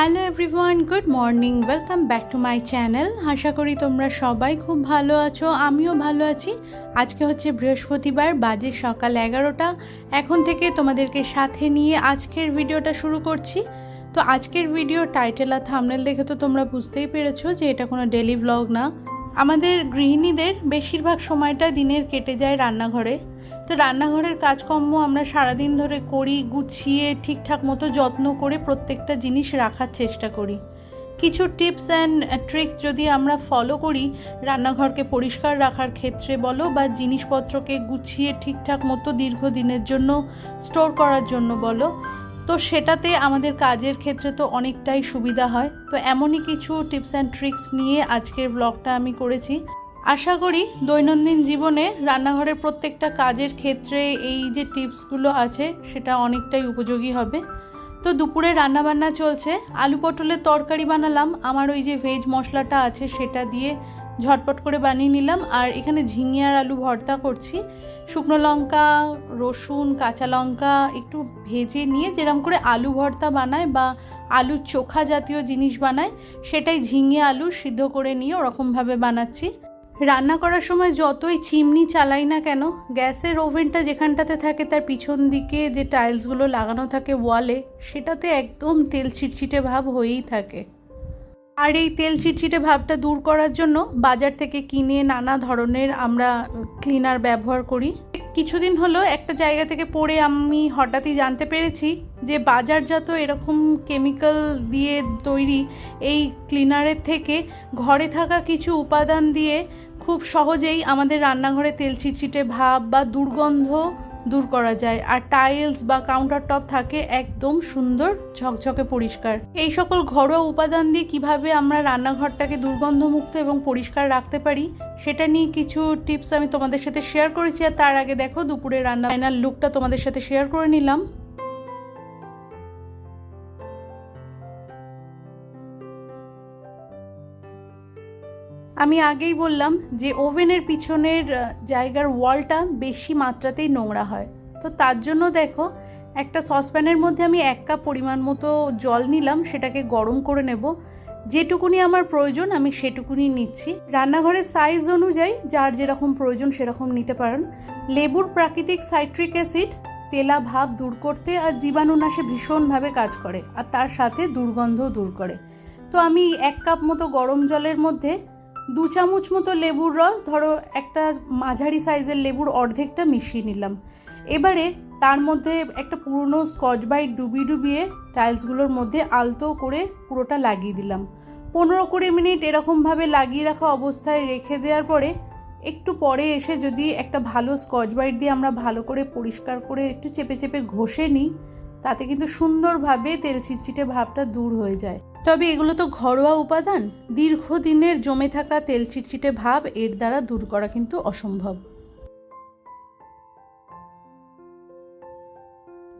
Hello everyone good morning welcome back to my channel আশা করি তোমরা সবাই খুব ভালো আছো, আমিও ভালো আছি। আজকে হচ্ছে বৃহস্পতিবার, বাজে সকাল এগারোটা। এখন থেকে তোমাদেরকে সাথে নিয়ে আজকের ভিডিওটা শুরু করছি। তো আজকের ভিডিও টাইটেল আর থামনেল দেখে তো তোমরা বুঝতেই পেরেছ যে এটা কোনো ডেলি ভ্লগ না। আমাদের গৃহিণীদের বেশিরভাগ সময়টা দিনের কেটে যায় রান্নাঘরে। তো রান্নাঘরের কাজকর্ম আমরা সারাদিন ধরে করি, গুছিয়ে, ঠিকঠাক মতো যত্ন করে প্রত্যেকটা জিনিস রাখার চেষ্টা করি। কিছু টিপস অ্যান্ড ট্রিক্স যদি আমরা ফলো করি, রান্নাঘরকে পরিষ্কার রাখার ক্ষেত্রে বলো বা জিনিসপত্রকে গুছিয়ে ঠিকঠাক মতো দীর্ঘদিনের জন্য স্টোর করার জন্য বলো, তো সেটাতে আমাদের কাজের ক্ষেত্রে তো অনেকটাই সুবিধা হয়। তো এমনই কিছু টিপস অ্যান্ড ট্রিক্স নিয়ে আজকের ব্লগটা আমি করেছি। আশা করি দৈনন্দিন জীবনে রান্নাঘরের প্রত্যেকটা কাজের ক্ষেত্রে এই যে টিপসগুলো আছে, সেটা অনেকটাই উপযোগী হবে। তো দুপুরে রান্নাবান্না চলছে। আলু পটলের তরকারি বানালাম। আমার ওই যে ভেজ মশলাটা আছে, সেটা দিয়ে ঝটপট করে বানিয়ে নিলাম। আর এখানে ঝিঙে আর আলু ভর্তা করছি। শুকনো লঙ্কা, রসুন, কাঁচা লঙ্কা একটু ভেজে নিয়ে যেরকম করে আলু ভর্তা বানায় বা আলুর চোখা জাতীয় জিনিস বানায়, সেটাই ঝিঙে আলু সিদ্ধ করে নিয়ে ওরকমভাবে বানাচ্ছি। রান্না করার সময় যতই চিমনি চালাই না কেন, গ্যাসের ওভেনটা যেখানটাতে থাকে তার পিছন দিকে যে টাইলসগুলো লাগানো থাকে ওয়ালে, সেটাতে একদম তেল চিটচিটে ভাব হয়েই থাকে। আর এই তেল চিটচিটে ভাবটা দূর করার জন্য বাজার থেকে কিনে নানা ধরনের আমরা ক্লিনার ব্যবহার করি। কিছুদিন হলো একটা জায়গা থেকে পড়ে আমি হঠাৎই জানতে পেরেছি যে বাজারজাত এরকম কেমিক্যাল দিয়ে তৈরি এই ক্লিনারের থেকে ঘরে থাকা কিছু উপাদান দিয়ে খুব সহজেই আমাদের রান্নাঘরে তেল চিটচিটে ভাব বা দুর্গন্ধ দূর করা যায়। আর টাইলস বা কাউন্টার টপ থাকে একদম সুন্দর, ঝকঝকে পরিষ্কার। এই সকল ঘরোয়া উপাদান দিয়ে কীভাবে আমরা রান্নাঘরটাকে দুর্গন্ধমুক্ত এবং পরিষ্কার রাখতে পারি, সেটা নিয়ে কিছু টিপস আমি তোমাদের সাথে শেয়ার করেছি। আর তার আগে দেখো দুপুরে রান্না ফাইনাল লুকটা তোমাদের সাথে শেয়ার করে নিলাম। আমি আগেই বললাম যে ওভেনের পিছনের জায়গার ওয়ালটা বেশি মাত্রাতেই নোংরা হয়। তো তার জন্য দেখো, একটা সসপ্যানের মধ্যে আমি এক কাপ পরিমাণ মতো জল নিলাম, সেটাকে গরম করে নেব। যেটুকুনি আমার প্রয়োজন, আমি সেটুকুনি নিচ্ছি। রান্নাঘরের সাইজ অনুযায়ী যার যেরকম প্রয়োজন সেরকম নিতে পারেন। লেবুর প্রাকৃতিক সাইট্রিক অ্যাসিড, তেলা ভাব দূর করতে আর জীবাণুনাশে ভীষণভাবে কাজ করে, আর তার সাথে দুর্গন্ধও দূর করে। তো আমি এক কাপ মতো গরম জলের মধ্যে দু চামচ মতো লেবুর রস, ধরো একটা মাঝারি সাইজের লেবুর অর্ধেকটা মিশিয়ে নিলাম। এবারে তার মধ্যে একটা পুরনো স্কচ বাইট ডুবিয়ে ডুবিয়ে টাইলসগুলোর মধ্যে আলতো করে পুরোটা লাগিয়ে দিলাম। পনেরো কুড়ি মিনিট এরকমভাবে লাগিয়ে রাখা অবস্থায় রেখে দেওয়ার পরে একটু পরে এসে যদি একটা ভালো স্কচ বাইট দিয়ে আমরা ভালো করে পরিষ্কার করে একটু চেপে চেপে ঘষে নিই তাতে কিন্তু সুন্দরভাবে তেল চিটচিটে ভাবটা দূর হয়ে যায়। তবে এগুলো তো ঘরোয়া উপাদান। দীর্ঘদিনের জমে থাকা তেল চিটচিটে ভাব এর দ্বারা দূর করা কিন্তু অসম্ভব।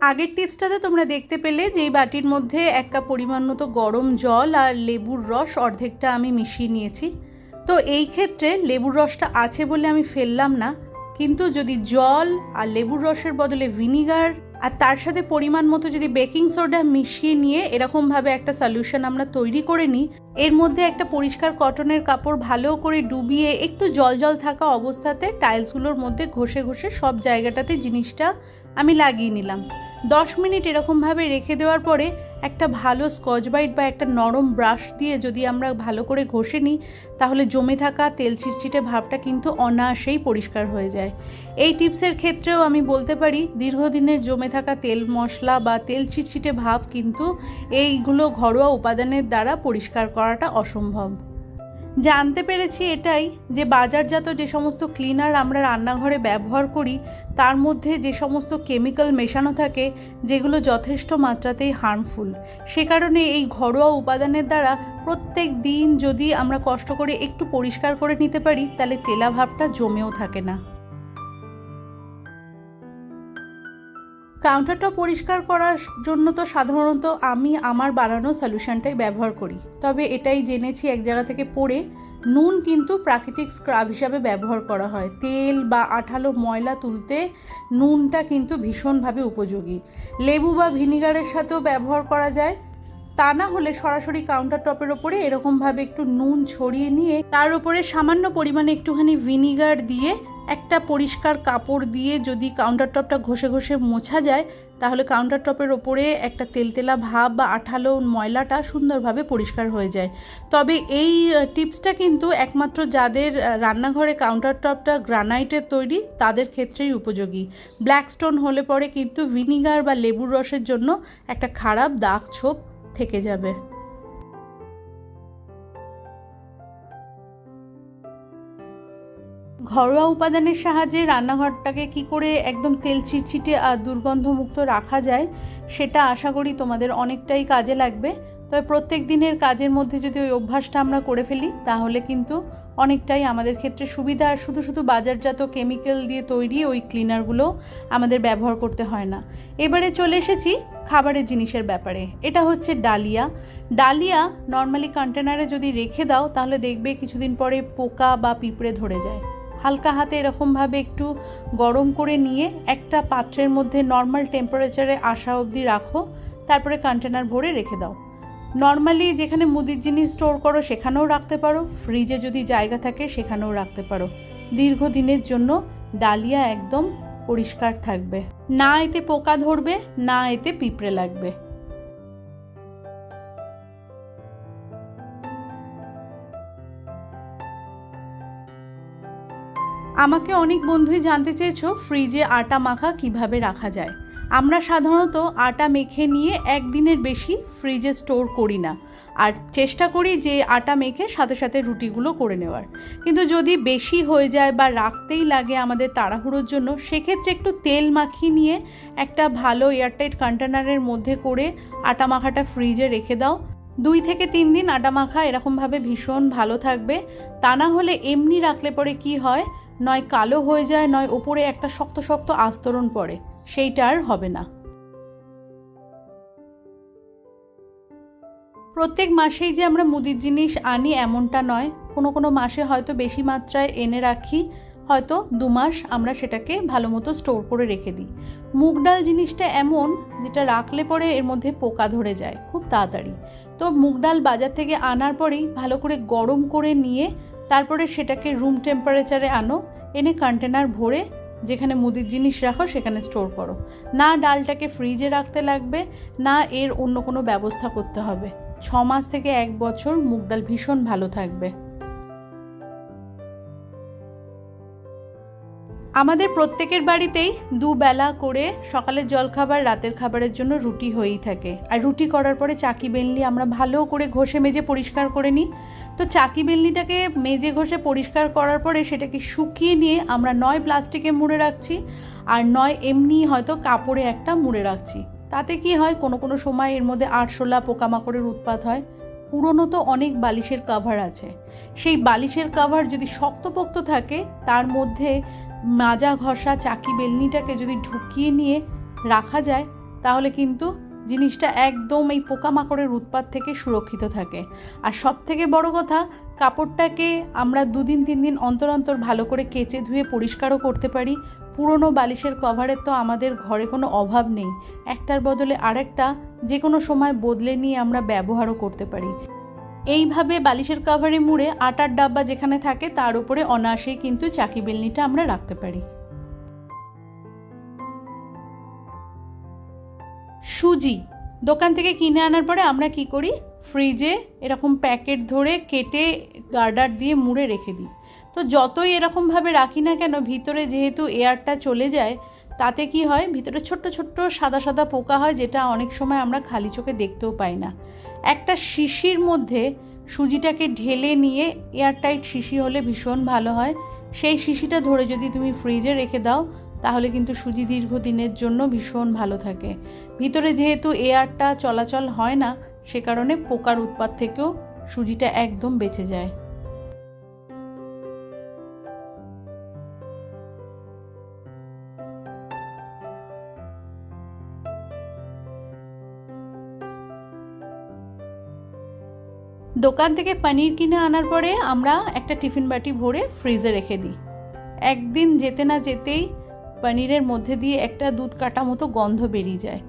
আগের টিপসটাতে তোমরা দেখতে পেলে যে এই বাটির মধ্যে এক কাপ পরিমাণ মতো গরম জল আর লেবুর রস অর্ধেকটা আমি মিশিয়ে নিয়েছি। তো এই ক্ষেত্রে লেবুর রসটা আছে বলে আমি ফেললাম না। কিন্তু যদি জল আর লেবুর রসের বদলে ভিনিগার আর তার সাথে পরিমাণ মতো যদি বেকিং সোডা মিশিয়ে নিয়ে এরকমভাবে একটা সলিউশন আমরা তৈরি করে নিই, এর মধ্যে একটা পরিষ্কার কটনের কাপড় ভালো করে ডুবিয়ে একটু জল জল থাকা অবস্থাতে টাইলসগুলোর মধ্যে ঘষে ঘষে সব জায়গাটাতে জিনিসটা আমি লাগিয়ে নিলাম। দশ মিনিট এরকমভাবে রেখে দেওয়ার পরে একটা ভালো স্কচ বাইট বা একটা নরম ব্রাশ দিয়ে যদি আমরা ভালো করে ঘষে নিই, তাহলে জমে থাকা তেল চিটচিটে ভাবটা কিন্তু অনায়াসেই পরিষ্কার হয়ে যায়। এই টিপসের ক্ষেত্রেও আমি বলতে পারি, দীর্ঘদিনের জমে থাকা তেল মশলা বা তেল চিটচিটে ভাব কিন্তু এইগুলো ঘরোয়া উপাদানের দ্বারা পরিষ্কার করাটা অসম্ভব। জানতে পেরেছি এটাই যে বাজারজাত যে সমস্ত ক্লিনার আমরা রান্নাঘরে ব্যবহার করি, তার মধ্যে যে সমস্ত কেমিক্যাল মেশানো থাকে, যেগুলো যথেষ্ট মাত্রাতেই হার্মফুল সে কারণে এই ঘরোয়া উপাদানের দ্বারা প্রত্যেক দিন যদি আমরা কষ্ট করে একটু পরিষ্কার করে নিতে পারি, তাহলে তেলা ভাবটা জমেও থাকে না। কাউন্টারটা পরিষ্কার করার জন্য তো সাধারণত আমি আমার বানানো সলিউশনটাই ব্যবহার করি। তবে এটাই জেনেছি এক জায়গা থেকে পড়ে, নুন কিন্তু প্রাকৃতিক স্ক্রাব হিসাবে ব্যবহার করা হয়। তেল বা আঠালো ময়লা তুলতে নুনটা কিন্তু ভীষণভাবে উপযোগী। লেবু বা ভিনিগারের সাথেও ব্যবহার করা যায়। তা না হলে সরাসরি কাউন্টার টপের ওপরে এরকমভাবে একটু নুন ছড়িয়ে নিয়ে তার উপরে সামান্য পরিমাণে একটুখানি ভিনিগার দিয়ে একটা পরিষ্কার কাপড় দিয়ে যদি কাউন্টার টপটা ঘষে ঘষে মোছা যায়, তাহলে কাউন্টার টপের ওপরে একটা তেলতেলা ভাব বা আঠালো ময়লাটা সুন্দরভাবে পরিষ্কার হয়ে যায়। তবে এই টিপসটা কিন্তু একমাত্র যাদের রান্নাঘরে কাউন্টার টপটা গ্রানাইটের তৈরি, তাদের ক্ষেত্রেই উপযোগী। ব্ল্যাক স্টোন হলে পরে কিন্তু ভিনিগার বা লেবুর রসের জন্য একটা খারাপ দাগ ছোপ থেকে যাবে। ঘরোয়া উপাদানের সাহায্যে রান্নাঘরটাকে কি করে একদম তেল চিটচিটে আর দুর্গন্ধমুক্ত রাখা যায়, সেটা আশা করি তোমাদের অনেকটাই কাজে লাগবে। তবে প্রত্যেক দিনের কাজের মধ্যে যদি ওই অভ্যাসটা আমরা করে ফেলি, তাহলে কিন্তু অনেকটাই আমাদের ক্ষেত্রে সুবিধা। আর শুধু শুধু বাজারজাত কেমিক্যাল দিয়ে তৈরি ওই ক্লিনারগুলো আমাদের ব্যবহার করতে হয় না। এবারে চলে এসেছি খাবারের জিনিসের ব্যাপারে। এটা হচ্ছে ডালিয়া। ডালিয়া নর্মালি কন্টেনারে যদি রেখে দাও, তাহলে দেখবে কিছুদিন পরে পোকা বা পিঁপড়ে ধরে যায়। হালকা হাতে এরকমভাবে একটু গরম করে নিয়ে একটা পাত্রের মধ্যে নর্মাল টেম্পারেচারে আসা অবধি রাখো, তারপরে কন্টেনার ভরে রেখে দাও। নর্মালি যেখানে মুদির জিনিস স্টোর করো, সেখানেও রাখতে পারো। ফ্রিজে যদি জায়গা থাকে, সেখানেও রাখতে পারো। দীর্ঘদিনের জন্য ডালিয়া একদম পরিষ্কার থাকবে। না এতে পোকা ধরবে, না এতে পিঁপড়ে লাগবে। আমাকে অনেক বন্ধুই জানতে চেয়েছো ফ্রিজে আটা মাখা কীভাবে রাখা যায়। আমরা সাধারণত আটা মেখে নিয়ে একদিনের বেশি ফ্রিজে স্টোর করি না। আর চেষ্টা করি যে আটা মেখে সাথে সাথে রুটিগুলো করে নেওয়ার। কিন্তু যদি বেশি হয়ে যায় বা রাখতেই লাগে আমাদের তাড়াহুড়োর জন্য, সেক্ষেত্রে একটু তেল মাখিয়ে নিয়ে একটা ভালো এয়ারটাইট কন্টেনারের মধ্যে করে আটা মাখাটা ফ্রিজে রেখে দাও। দুই থেকে তিন দিন আটা মাখা এরকমভাবে ভীষণ ভালো থাকবে। তা না হলে এমনি রাখলে পরে কি হয়? নয় কালো হয়ে যায়, নয় ওপরে একটা শক্ত শক্ত আস্তরণ পড়ে। সেইটা আর হবে না। প্রত্যেক মাসেই যে আমরা মুদির জিনিস আনি এমনটা নয়। কোনো কোনো মাসে হয়তো বেশি মাত্রায় এনে রাখি। হয়তো দু মাস আমরা সেটাকে ভালো মতো স্টোর করে রেখে দিই। মুগ ডাল জিনিসটা এমন যেটা রাখলে পরে এর মধ্যে পোকা ধরে যায় খুব তাড়াতাড়ি। তো মুগ ডাল বাজার থেকে আনার পরেই ভালো করে গরম করে নিয়ে তারপরে সেটাকে রুম টেম্পারেচারে আনো, এনে কন্টেনার ভরে যেখানে মুদির জিনিস রাখো সেখানে স্টোর করো। না ডালটাকে ফ্রিজে রাখতে লাগবে, না এর অন্য কোনো ব্যবস্থা করতে হবে। ছ মাস থেকে এক বছর মুগ ডাল ভীষণ ভালো থাকবে। আমাদের প্রত্যেকের বাড়িতেই দুবেলা করে সকালের জলখাবার, রাতের খাবারের জন্য রুটি হয়েই থাকে। আর রুটি করার পরে চাকি বেলনি আমরা ভালো করে ঘষে মেজে পরিষ্কার করে নিই। তো চাকি বেলনিটাকে মেজে ঘষে পরিষ্কার করার পরে সেটাকে শুকিয়ে নিয়ে আমরা নয় প্লাস্টিকে মুড়ে রাখছি আর নয় এমনি হয়তো কাপড়ে একটা মুড়ে রাখছি। তাতে কি হয়, কোনো কোনো সময় এর মধ্যে আরশোলা, পোকামাকড়ের উৎপাত হয়। পুরনো তো অনেক বালিশের কাভার আছে। সেই বালিশের কাভার যদি শক্তপোক্ত থাকে, তার মধ্যে মাজা ঘষা চাকি বেলনিটাকে যদি ঢুকিয়ে নিয়ে রাখা যায়, তাহলে কিন্তু জিনিসটা একদম এই পোকামাকড়ের উৎপাত থেকে সুরক্ষিত থাকে। আর সব থেকে বড় কথা, কাপড়টাকে আমরা দুদিন তিন দিন অন্তর অন্তর ভালো করে কেচে ধুয়ে পরিষ্কারও করতে পারি। পুরনো বালিশের কভারের তো আমাদের ঘরে কোনো অভাব নেই। একটার বদলে আরেকটা যে কোনো সময় বদলে নিয়ে আমরা ব্যবহারও করতে পারি। এইভাবে বালিশের কাভারে মুড়ে আটার ডাব্বা যেখানে থাকে তার উপরে অনায়াসেই কিন্তু চাকি বেলনিটা আমরা রাখতে পারি। সুজি। দোকান থেকে কিনে আনার পরে আমরা কি করি? ফ্রিজে এরকম প্যাকেট ধরে কেটে গার্ডার দিয়ে মুড়ে রেখে দিই। তো যতই এরকমভাবে রাখি না কেন, ভিতরে যেহেতু এয়ারটা চলে যায়, তাতে কি হয়? ভিতরে ছোট্ট ছোট্ট সাদা সাদা পোকা হয়, যেটা অনেক সময় আমরা খালি চোখে দেখতেও পাই না। একটা শিশির মধ্যে সুজিটাকে ঢেলে নিয়ে এয়ারটাইট শিশি হলে ভীষণ ভালো হয়। সেই শিশিটা ধরে যদি তুমি ফ্রিজে রেখে দাও, তাহলে কিন্তু সুজি দীর্ঘদিনের জন্য ভীষণ ভালো থাকে। ভিতরে যেহেতু এয়ারটা চলাচল হয় না, সে কারণে পোকার উৎপাত থেকেও সুজিটা একদম বেঁচে যায়। দোকান থেকে পনির কিনে আনার পরে আমরা একটা টিফিন বাটি ভরে ফ্রিজে রেখে দিই। একদিন যেতে না যেতেই পনিরের মধ্যে দিয়ে একটা দুধ কাটা মতো গন্ধ বেরিয়ে যায়।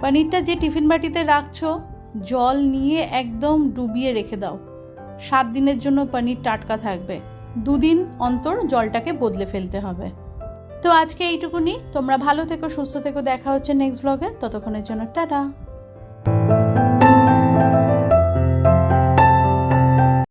পনিরটা যে টিফিন বাটিতে রাখছো, জল নিয়ে একদম ডুবিয়ে রেখে দাও। সাত দিনের জন্য পনির টাটকা থাকবে। দুদিন অন্তর জলটাকে বদলে ফেলতে হবে। তো আজকে এইটুকুনি। তোমরা ভালো থেকো, সুস্থ থেকো। দেখা হচ্ছে নেক্সট ব্লগে ততক্ষণের জন্য টাটা।